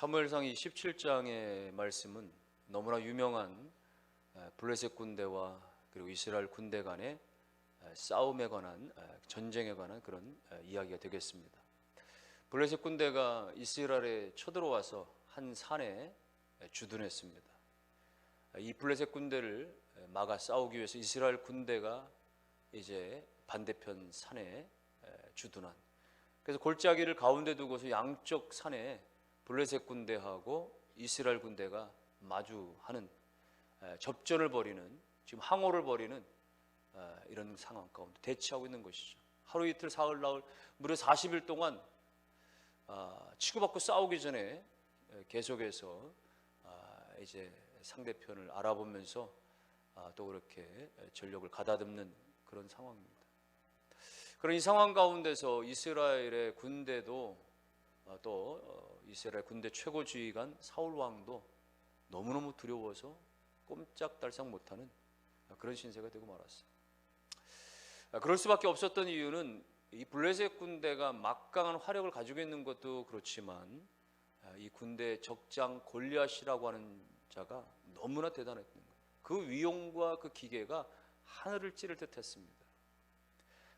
사무엘상 27장의 말씀은 너무나 유명한 에, 블레셋 군대와 그리고 이스라엘 군대 간의 에, 싸움에 관한 에, 전쟁에 관한 그런 에, 이야기가 되겠습니다. 블레셋 군대가 이스라엘에 쳐들어와서 한 산에 에, 주둔했습니다. 이 블레셋 군대를 에, 막아 싸우기 위해서 이스라엘 군대가 이제 반대편 산에 에, 주둔한 그래서 골짜기를 가운데 두고서 양쪽 산에 블레셋 군대하고 이스라엘 군대가 마주하는 에, 접전을 벌이는 지금 항호를 벌이는 에, 이런 상황 가운데 대치하고 있는 것이죠. 하루 이틀 사흘 나흘 무려 40일 동안 아, 치고받고 싸우기 전에 에, 계속해서 아, 이제 상대편을 알아보면서 아, 또 그렇게 에, 전력을 가다듬는 그런 상황입니다. 그런 이 상황 가운데서 이스라엘의 군대도 어, 또 어, 이스라엘 군대 최고 지휘관 사울 왕도 너무너무 두려워서 꼼짝달싹 못하는 그런 신세가 되고 말았어요. 아, 그럴 수밖에 없었던 이유는 이 블레셋 군대가 막강한 화력을 가지고 있는 것도 그렇지만 아, 이 군대 적장 골리앗이라고 하는 자가 너무나 대단했던 거예요. 그 위용과 그 기계가 하늘을 찌를 듯했습니다.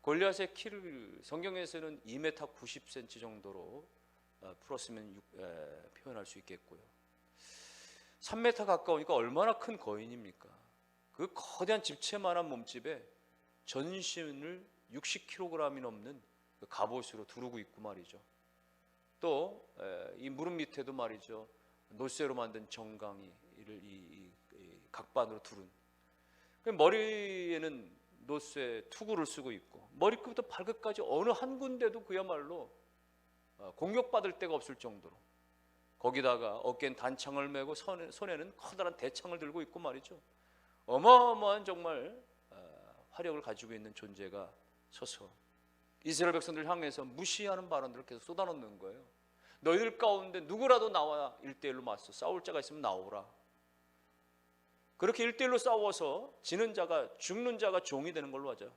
골리앗의 키를 성경에서는 2m 90cm 정도로 어, 풀었으면 표현할 수 있겠고요. 3m 가까우니까 얼마나 큰 거인입니까? 그 거대한 집채만한 몸집에 전신을 60kg이 넘는 그 갑옷으로 두르고 있고 말이죠. 또 이 무릎 밑에도 말이죠. 노쇠로 만든 정강이를 이, 이- 이 각반으로 두른. 그 머리에는 노쇠 투구를 쓰고 있고 머리끝부터 발끝까지 어느 한 군데도 그야말로 어, 공격받을 데가 없을 정도로 거기다가 어깨엔 단창을 메고 손에, 손에는 커다란 대창을 들고 있고 말이죠. 어마어마한 정말 어, 화력을 가지고 있는 존재가 서서 이스라엘 백성들 향해서 무시하는 발언들을 계속 쏟아놓는 거예요. 너희들 가운데 누구라도 나와 일대일로 맞서 싸울 자가 있으면 나오라. 그렇게 일대일로 싸워서 지는 자가 죽는 자가 종이 되는 걸로 하자.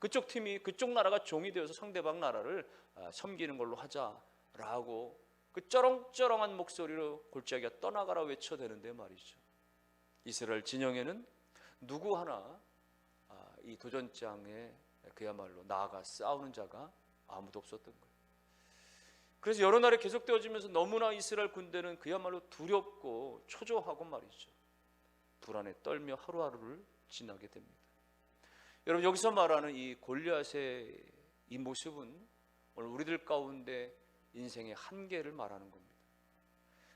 그쪽 팀이 그쪽 나라가 종이 되어서 상대방 나라를 아, 섬기는 걸로 하자라고 그 쩌렁쩌렁한 목소리로 골짜기가 떠나가라 외쳐대는데 말이죠. 이스라엘 진영에는 누구 하나 아, 이 도전장에 그야말로 나아가 싸우는 자가 아무도 없었던 거예요. 그래서 여러 날에 계속되어지면서 너무나 이스라엘 군대는 그야말로 두렵고 초조하고 말이죠. 불안에 떨며 하루하루를 지나게 됩니다. 여러분 여기서 말하는 이 골리앗의 이 모습은 오늘 우리들 가운데 인생의 한계를 말하는 겁니다.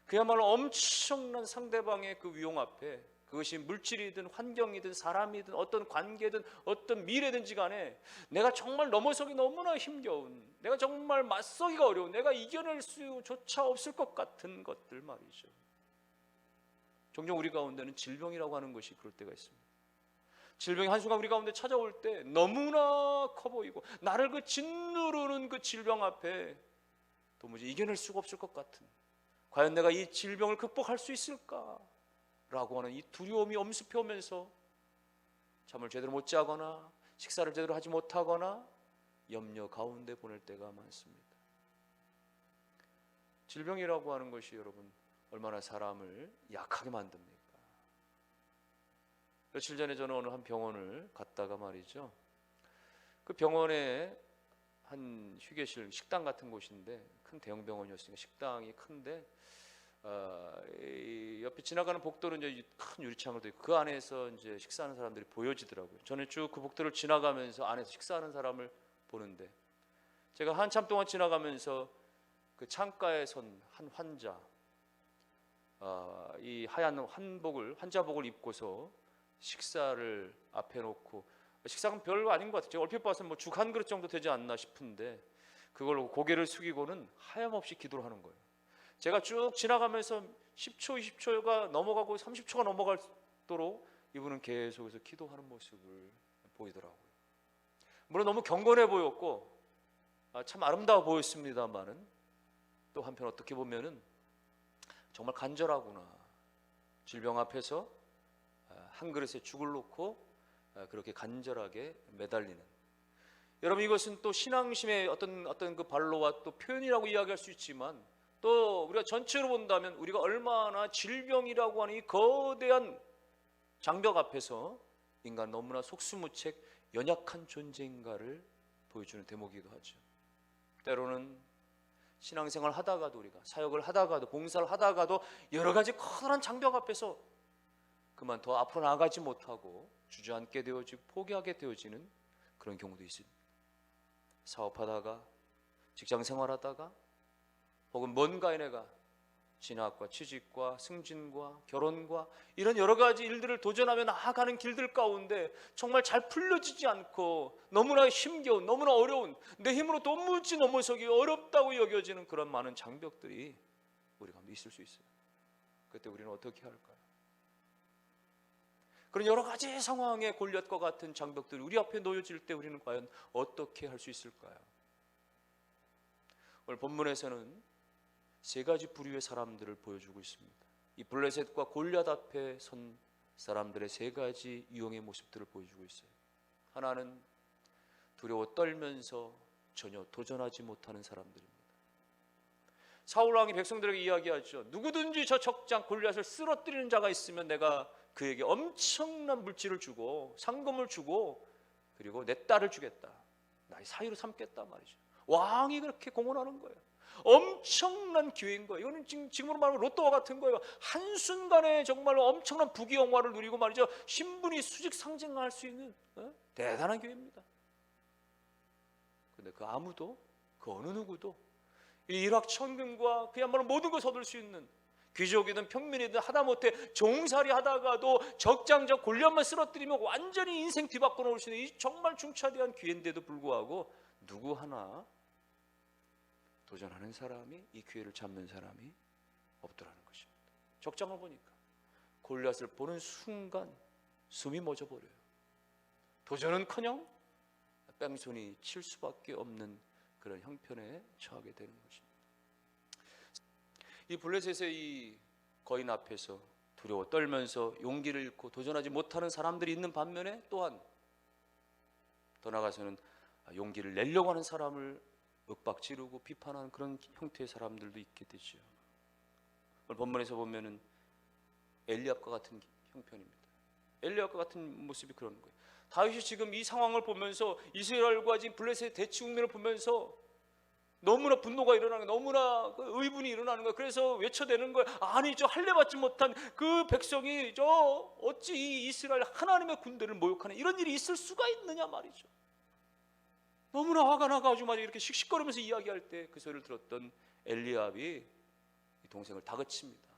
그야말로 엄청난 상대방의 그 위용 앞에 그것이 물질이든 환경이든 사람이든 어떤 관계든 어떤 미래든지 간에 내가 정말 넘어서기 너무나 힘겨운 내가 정말 맞서기가 어려운 내가 이겨낼 수조차 없을 것 같은 것들 말이죠. 종종 우리 가운데는 질병이라고 하는 것이 그럴 때가 있습니다. 질병이 한순간 우리 가운데 찾아올 때 너무나 커 보이고 나를 그 짓누르는 그 질병 앞에 도무지 이겨낼 수가 없을 것 같은 과연 내가 이 질병을 극복할 수 있을까? 라고 하는 이 두려움이 엄습해 오면서 잠을 제대로 못 자거나 식사를 제대로 하지 못하거나 염려 가운데 보낼 때가 많습니다. 질병이라고 하는 것이 여러분 얼마나 사람을 약하게 만듭니까? 며칠 전에 저는 어느 한 병원을 갔다가 말이죠. 그 병원에 한 휴게실 식당 같은 곳인데 큰 대형 병원이었으니까 식당이 큰데 어, 이 옆에 지나가는 복도는 이제 큰 있고 그 안에서 이제 식사하는 사람들이 보여지더라고요. 저는 쭉 그 복도를 지나가면서 안에서 식사하는 사람을 보는데 제가 한참 동안 지나가면서 그 창가에 선 한 환자 어, 이 하얀 한복을 환자복을 입고서 식사를 앞에 놓고 식사는 별거 아닌 것 같아요. 얼핏 봐서 뭐 죽 한 그릇 정도 되지 않나 싶은데 그걸 고개를 숙이고는 하염없이 기도를 하는 거예요. 제가 쭉 지나가면서 10초, 20초가 넘어가고 30초가 넘어갈도록 이분은 계속해서 기도하는 모습을 보이더라고요. 물론 너무 경건해 보였고 아, 참 아름다워 보였습니다만은 또 한편 어떻게 보면은 정말 간절하구나. 질병 앞에서 아, 한 그릇에 죽을 놓고 아, 그렇게 간절하게 매달리는. 여러분 이것은 또 신앙심의 어떤 어떤 그 발로와 또 표현이라고 이야기할 수 있지만 또 우리가 전체로 본다면 우리가 얼마나 질병이라고 하는 이 거대한 장벽 앞에서 인간 너무나 속수무책 연약한 존재인가를 보여주는 대목이기도 하죠. 때로는 신앙생활 하다가도 우리가 사역을 하다가도 봉사를 하다가도 여러 가지 커다란 장벽 앞에서 그만 더 앞으로 나가지 못하고 주저앉게 되어지고 포기하게 되어지는 그런 경우도 있습니다. 사업하다가 직장 생활하다가 혹은 뭔가에 내가 진학과 취직과 승진과 결혼과 이런 여러 가지 일들을 도전하며 나아가는 길들 가운데 정말 잘 풀려지지 않고 너무나 힘겨운 너무나 어려운 내 힘으로 도무지 넘어서기 어렵다고 여겨지는 그런 많은 장벽들이 우리 가운데 있을 수 있어요. 그때 우리는 어떻게 할까요? 그런 여러 가지 상황에 골렸과 같은 장벽들이 우리 앞에 놓여질 때 우리는 과연 어떻게 할 수 있을까요? 오늘 본문에서는 세 가지 부류의 사람들을 보여주고 있습니다. 이 블레셋과 골리앗 앞에 선 사람들의 세 가지 유형의 모습들을 보여주고 있어요. 하나는 두려워 떨면서 전혀 도전하지 못하는 사람들입니다. 사울 왕이 백성들에게 이야기하죠. 누구든지 저 적장 골리앗을 쓰러뜨리는 자가 있으면 내가 그에게 엄청난 물질을 주고 상금을 주고 그리고 내 딸을 주겠다. 나의 사유로 삼겠다 말이죠. 왕이 그렇게 공언하는 거예요. 엄청난 기회인 거예요. 이거는 지금 지금으로 말하면 로또와 같은 거예요. 한 순간에 정말로 엄청난 부귀영화를 누리고 말이죠. 신분이 수직 상징할 수 있는 어? 대단한 기회입니다. 근데 그 아무도 그 어느 누구도 이 일확천금과 그야말로 모든 것을 얻을 수 있는 귀족이든 평민이든 하다못해 종살이 하다가도 적장적 골리앗만 쓰러뜨리면 완전히 인생 뒤바꿔 놓을 수 있는 이 정말 중차대한 기회인데도 불구하고 누구 하나 도전하는 사람이 이 기회를 잡는 사람이 없더라는 것입니다. 적장을 보니까 골리앗을 보는 순간 숨이 멎어 버려요. 도전은커녕 뺑소니 칠 수밖에 없는 그런 형편에 처하게 되는 것입니다. 이 블레셋의 이 거인 앞에서 두려워 떨면서 용기를 잃고 도전하지 못하는 사람들이 있는 반면에 또한 더 나아가서는 용기를 내려고 하는 사람을 윽박 지르고 비판하는 그런 형태의 사람들도 있게 되죠. 오늘 본문에서 보면은 엘리압과 같은 형편입니다. 엘리압과 같은 모습이 그런 거예요. 다윗이 지금 이 상황을 보면서 이스라엘과 지금 블레셋의 대치 국면을 보면서 너무나 분노가 일어나는 거예요. 너무나 그 의분이 일어나는 거예요. 그래서 외쳐대는 거예요. 아니 저 할례 받지 못한 그 백성이 저 어찌 이 이스라엘 하나님의 군대를 모욕하는 이런 일이 있을 수가 있느냐 말이죠. 너무나 화가 나가지고 막 이렇게 씩씩거리면서 이야기할 때 그 소리를 들었던 엘리압이 동생을 다그칩니다.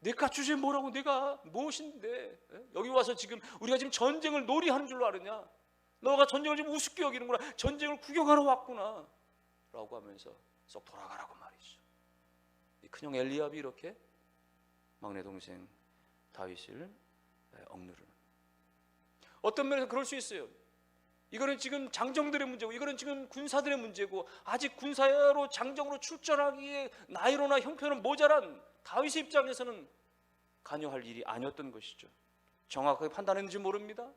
내가 주제 뭐라고 내가 무엇인데 여기 와서 지금 우리가 지금 전쟁을 놀이하는 줄로 아느냐? 너가 전쟁을 지금 우습게 여기는구나. 전쟁을 구경하러 왔구나. 라고 하면서 쏙 돌아가라고 말이죠. 이 큰형 엘리압이 이렇게 막내 동생 다윗을 억누르는. 어떤 면에서 그럴 수 있어요. 이거는 지금 장정들의 문제고 이거는 지금 군사들의 문제고 아직 군사로 장정으로 출전하기에 나이로나 형편은 모자란 다윗의 입장에서는 관여할 일이 아니었던 것이죠. 정확하게 판단했는지 모릅니다.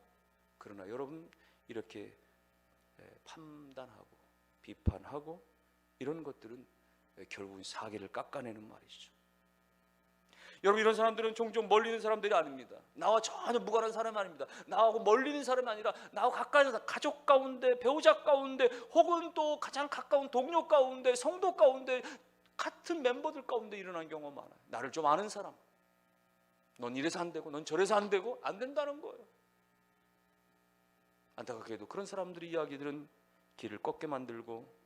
그러나 여러분 이렇게 판단하고 비판하고 이런 것들은 결국은 사기를 깎아내는 말이죠. 여러분 이런 사람들은 종종 멀리 있는 사람들이 아닙니다. 나와 전혀 무관한 사람이 아닙니다. 나하고 멀리 있는 사람이 아니라 나하고 가까이 가족 가운데 배우자 가운데 혹은 또 가장 가까운 동료 가운데 성도 가운데 같은 멤버들 가운데 일어난 경우가 많아요. 나를 좀 아는 사람. 넌 이래서 안 되고 넌 저래서 안 되고 안 된다는 거예요. 안타깝게도 그런 사람들의 이야기들은 길을 꺾게 만들고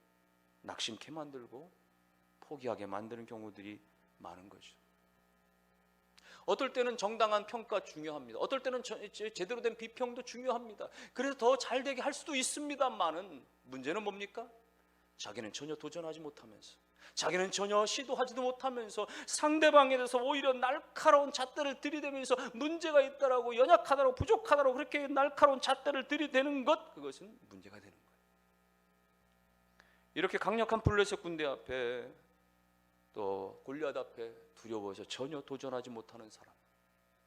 낙심케 만들고 포기하게 만드는 경우들이 많은 거죠. 어떨 때는 정당한 평가 중요합니다. 어떨 때는 제대로 된 비평도 중요합니다. 그래서 더 잘 되게 할 수도 있습니다만은 문제는 뭡니까? 자기는 전혀 도전하지 못하면서 자기는 전혀 시도하지도 못하면서 상대방에 대해서 오히려 날카로운 잣대를 들이대면서 문제가 있다라고 연약하다라고 부족하다라고 그렇게 날카로운 잣대를 들이대는 것 그것은 문제가 되는 거예요. 이렇게 강력한 블레셋 군대 앞에 또 골리앗 앞에 두려워서 전혀 도전하지 못하는 사람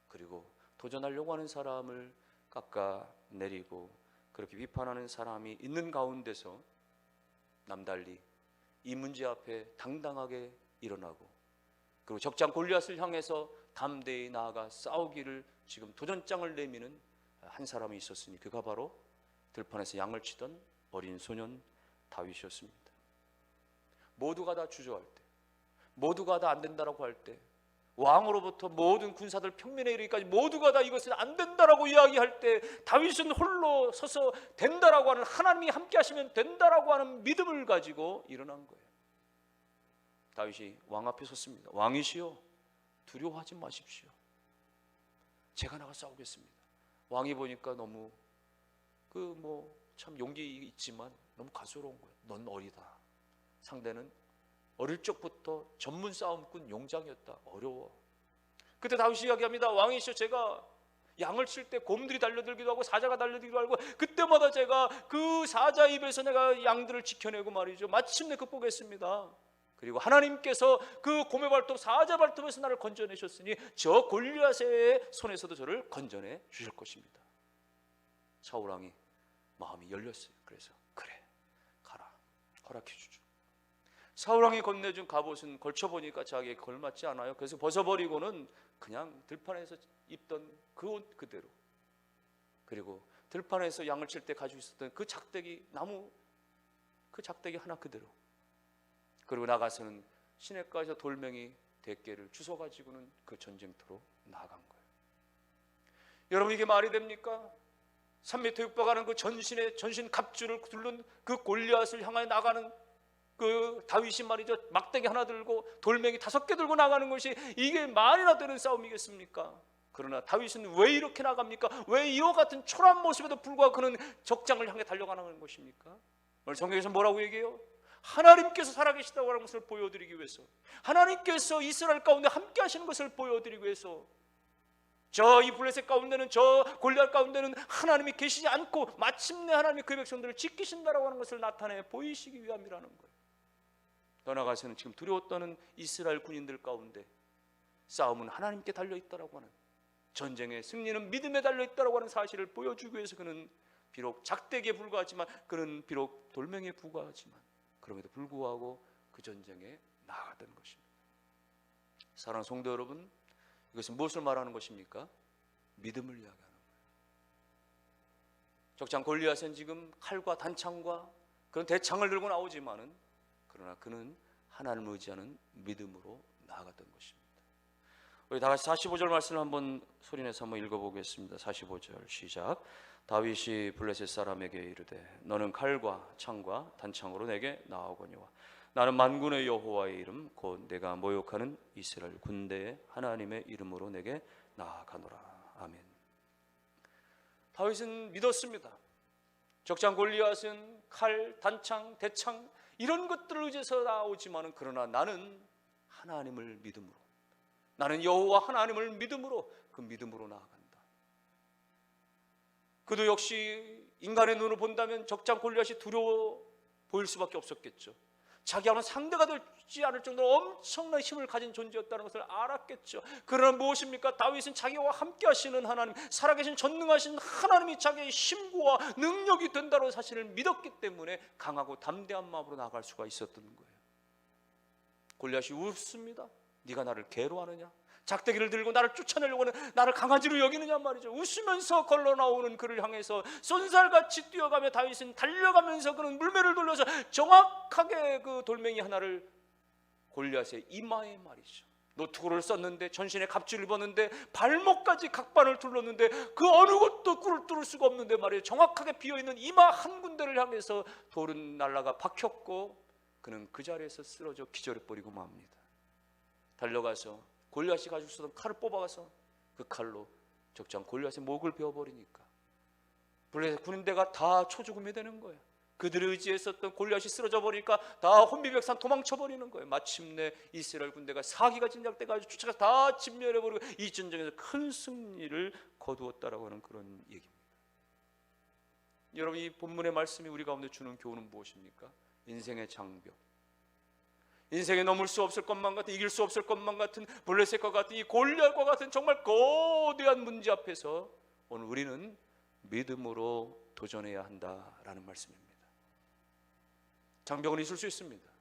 그리고 도전하려고 하는 사람을 깎아 내리고 그렇게 비판하는 사람이 있는 가운데서 남달리 이 문제 앞에 당당하게 일어나고 그리고 적장 골리앗을 향해서 담대히 나아가 싸우기를 지금 도전장을 내미는 한 사람이 있었으니 그가 바로 들판에서 양을 치던 어린 소년 다윗이었습니다. 모두가 다 주저할 때, 모두가 다 안 된다라고 할 때, 왕으로부터 모든 군사들 평면에 이르기까지 모두가 다 이것은 안 된다라고 이야기할 때 다윗은 홀로 서서 된다라고 하는 하나님이 함께 하시면 된다라고 하는 믿음을 가지고 일어난 거예요. 다윗이 왕 앞에 섰습니다. 왕이시여 두려워하지 마십시오. 제가 나가 싸우겠습니다. 왕이 보니까 너무 그 뭐 참 용기 있지만 너무 가소로운 거예요. 넌 어리다. 상대는 어릴 적부터 전문 싸움꾼 용장이었다. 어려워. 그때 다윗이 이야기합니다. 왕이시여 제가 양을 칠 때 곰들이 달려들기도 하고 사자가 달려들기도 하고 그때마다 제가 그 사자 입에서 내가 양들을 지켜내고 말이죠. 마침내 극복했습니다. 그리고 하나님께서 그 곰의 발톱 사자 발톱에서 나를 건져내셨으니 저 골리앗의 손에서도 저를 건져내 주실 것입니다. 사울 왕이 마음이 열렸어요. 그래서 그래 가라 허락해 주죠. 사울 왕이 건네준 갑옷은 걸쳐 보니까 자기에 걸맞지 않아요. 그래서 벗어버리고는 그냥 들판에서 입던 그 옷 그대로 그리고 들판에서 양을 칠 때 가지고 있었던 그 작대기 나무 그 작대기 하나 그대로 그리고 나가서는 시내가에서 돌멩이 대깨를 주워 가지고는 그 전쟁터로 나간 거예요. 여러분 이게 말이 됩니까? 3m 육박하는 그 전신의 전신 갑주를 두른 그 골리앗을 향하여 나가는 그 다윗이 말이죠 막대기 하나 들고 돌멩이 다섯 개 들고 나가는 것이 이게 말이나 되는 싸움이겠습니까? 그러나 다윗은 왜 이렇게 나갑니까? 왜 이와 같은 초라한 모습에도 불구하고 그는 적장을 향해 달려가는 것입니까? 오늘 성경에서 뭐라고 얘기해요? 하나님께서 살아계시다고 하는 것을 보여드리기 위해서 하나님께서 이스라엘 가운데 함께 하시는 것을 보여드리기 위해서 저이 블레셋 가운데는 저 골리앗 가운데는 하나님이 계시지 않고 마침내 하나님이 그 백성들을 지키신다라고 하는 것을 나타내 보이시기 위함이라는 거예요. 떠나가서는 지금 두려워 떠는 이스라엘 군인들 가운데 싸움은 하나님께 달려 있다라고 하는 전쟁의 승리는 믿음에 달려 있다라고 하는 사실을 보여주기 위해서 그는 비록 작대기에 불과하지만 그는 비록 돌멩이에 불과하지만 그럼에도 불구하고 그 전쟁에 나아갔던 것입니다. 사랑하는 성도 여러분, 이것은 무엇을 말하는 것입니까? 믿음을 이야기하는 거예요. 적장 골리앗은 지금 칼과 단창과 그런 대창을 들고 나오지만은 그러나 그는 하나님을 의지하는 믿음으로 나아갔던 것입니다. 우리 다 같이 45절 말씀을 한번 소리내서 한번 읽어보겠습니다. 45절 시작. 다윗이 블레셋 사람에게 이르되 너는 칼과 창과 단창으로 내게 나오거니와 나는 만군의 여호와의 이름 곧 내가 모욕하는 이스라엘 군대의 하나님의 이름으로 내게 나아가노라. 아멘. 다윗은 믿었습니다. 적장 골리앗은 칼, 단창, 대창 이런 것들을 의지해서 나오지만은 그러나 나는 하나님을 믿음으로 나는 여호와 하나님을 믿음으로 그 믿음으로 나아간다. 그도 역시 인간의 눈으로 본다면 적장 골리앗이 두려워 보일 수밖에 없었겠죠. 자기와는 상대가 되지 않을 정도로 엄청난 힘을 가진 존재였다는 것을 알았겠죠. 그러나 무엇입니까? 다윗은 자기와 함께 하시는 하나님, 살아계신 전능하신 하나님이 자기의 힘과 능력이 된다는 사실을 믿었기 때문에 강하고 담대한 마음으로 나아갈 수가 있었던 거예요. 골리앗이 웃습니다. 네가 나를 괴로워하느냐? 작대기를 들고 나를 쫓아내려고 하는 나를 강아지로 여기느냐 말이죠. 웃으면서 걸러 나오는 그를 향해서 쏜살같이 뛰어가며 다윗은 달려가면서 그는 물매를 돌려서 정확하게 그 돌멩이 하나를 골리앗의 이마에 말이죠. 노트구를 썼는데 전신에 갑주를 입었는데 발목까지 각반을 둘렀는데 그 어느 곳도 꿀을 뚫을 수가 없는데 말이에요. 정확하게 비어 있는 이마 한 군데를 향해서 돌은 날라가 박혔고 그는 그 자리에서 쓰러져 기절해 버리고 맙니다. 달려가서 골리앗이 가지고 있었던 칼을 뽑아가서 그 칼로 적장 골리앗의 목을 베어버리니까 블레셋 군인대가 다 초죽음이 되는 거예요. 그들의 의지했었던 골리앗이 쓰러져 버리니까 다 혼비백산 도망쳐 버리는 거예요. 마침내 이스라엘 군대가 사기가 진작돼 가지고 쫓아가 다 진멸해 버리고 이 전쟁에서 큰 승리를 거두었다라고 하는 그런 얘기입니다. 여러분 이 본문의 말씀이 우리 가운데 주는 교훈은 무엇입니까? 인생의 장벽. 인생에 넘을 수 없을 것만 같은 이길 수 없을 것만 같은 블레셋과 같은 이 골리앗과 같은 정말 거대한 문제 앞에서 오늘 우리는 믿음으로 도전해야 한다라는 말씀입니다. 장벽은 있을 수 있습니다.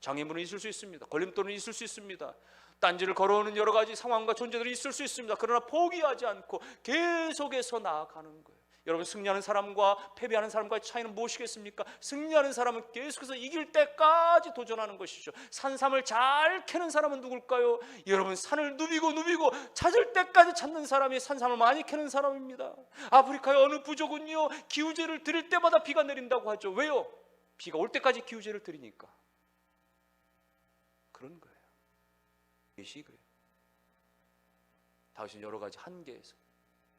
장애물은 있을 수 있습니다. 걸림돌은 있을 수 있습니다. 딴지를 걸어오는 여러 가지 상황과 존재들이 있을 수 있습니다. 그러나 포기하지 않고 계속해서 나아가는 거예요. 여러분 승리하는 사람과 패배하는 사람과의 차이는 무엇이겠습니까? 승리하는 사람은 계속해서 이길 때까지 도전하는 것이죠. 산삼을 잘 캐는 사람은 누굴까요? 여러분 산을 누비고 누비고 찾을 때까지 찾는 사람이 산삼을 많이 캐는 사람입니다. 아프리카의 어느 부족은요 기우제를 드릴 때마다 비가 내린다고 하죠. 왜요? 비가 올 때까지 기우제를 드리니까 그런 거예요. 이것이 그래요. 당신 여러 가지 한계에서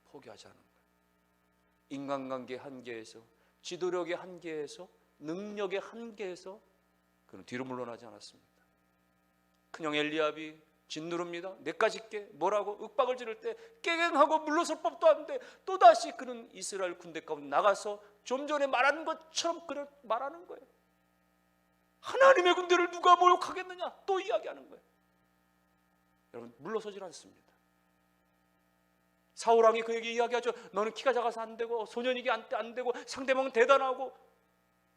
포기하지 않은. 인간관계 한계에서 지도력의 한계에서 능력의 한계에서 그는 뒤로 물러나지 않았습니다. 큰형 엘리압이 짓누릅니다. 내까지 깨 뭐라고 윽박을 지를 때 깨갱하고 물러설 법도 한데 또 다시 그는 이스라엘 군대 가운데 나가서 좀 전에 말한 것처럼 그를 말하는 거예요. 하나님의 군대를 누가 모욕하겠느냐 또 이야기하는 거예요. 여러분 물러서질 않습니다. 사울왕이 그에게 이야기하죠. 너는 키가 작아서 안 되고 소년이게 안, 안 되고 상대방은 대단하고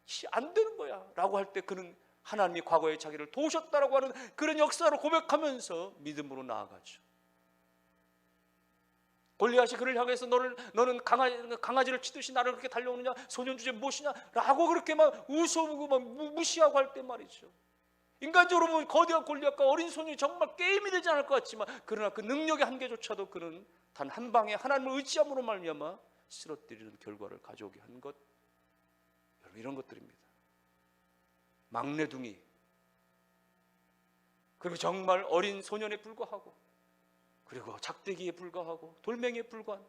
씨, 안 되는 거야 라고 할 때 그는 하나님이 과거에 자기를 도우셨다라고 하는 그런 역사로 고백하면서 믿음으로 나아가죠. 골리앗이 그를 향해서 너를 너는 강아지, 강아지 를 치듯이 나를 그렇게 달려오느냐 소년 주제 무엇이냐 라고 그렇게 막 웃어보고 막 무- 무시하고 할 때 말이죠. 인간적으로 보면 거대한 골리앗과 어린 소년이 정말 게임이 되지 않을 것 같지만 그러나 그 능력의 한계조차도 그는 단 한 방에 하나님을 의지함으로 말미암아 쓰러뜨리는 결과를 가져오게 한 것. 여러분 이런 것들입니다. 막내둥이 그리고 정말 어린 소년에 불과하고 그리고 작대기에 불과하고 돌멩이에 불과한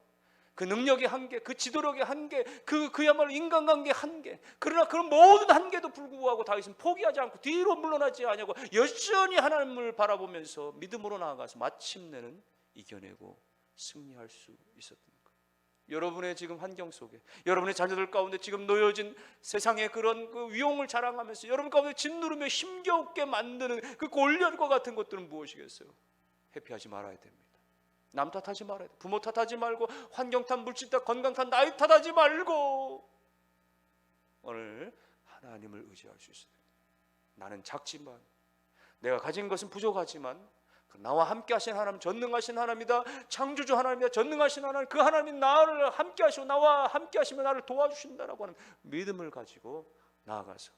그 능력의 한계, 그 지도력의 한계, 그 그야말로 인간관계의 한계. 그러나 그런 모든 한계도 불구하고 다윗은 포기하지 않고 뒤로 물러나지 않냐고 여전히 하나님을 바라보면서 믿음으로 나아가서 마침내는 이겨내고 승리할 수 있었던 것. 여러분의 지금 환경 속에, 여러분의 자녀들 가운데 지금 놓여진 세상의 그런 그 위용을 자랑하면서 여러분 가운데 짓누르며 힘겨우게 만드는 그 골련과 같은 것들은 무엇이겠어요? 회피하지 말아야 됩니다. 남 탓하지 말아야 돼. 부모 탓하지 말고 환경 탓, 물질 탓, 건강 탓, 나이 탓하지 말고 오늘 하나님을 의지할 수 있어요. 나는 작지만 내가 가진 것은 부족하지만 그 나와 함께 하신 하나님 전능하신 하나님이다. 창조주 하나님이다. 전능하신 하나님 그 하나님 나를 함께 하시고 나와 함께 하시면 나를 도와주신다라고 하는 믿음을 가지고 나아가서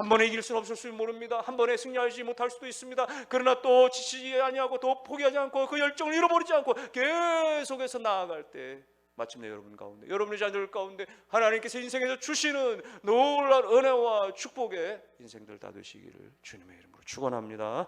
한 번에 이길 수는 없을 줄 모릅니다. 한 번에 승리하지 못할 수도 있습니다. 그러나 또 지치지 아니하고 또 포기하지 않고 그 열정을 잃어버리지 않고 계속해서 나아갈 때 마침내 여러분 가운데 여러분의 자녀들 가운데 하나님께서 인생에서 주시는 놀라운 은혜와 축복의 인생들 다 되시기를 주님의 이름으로 축원합니다.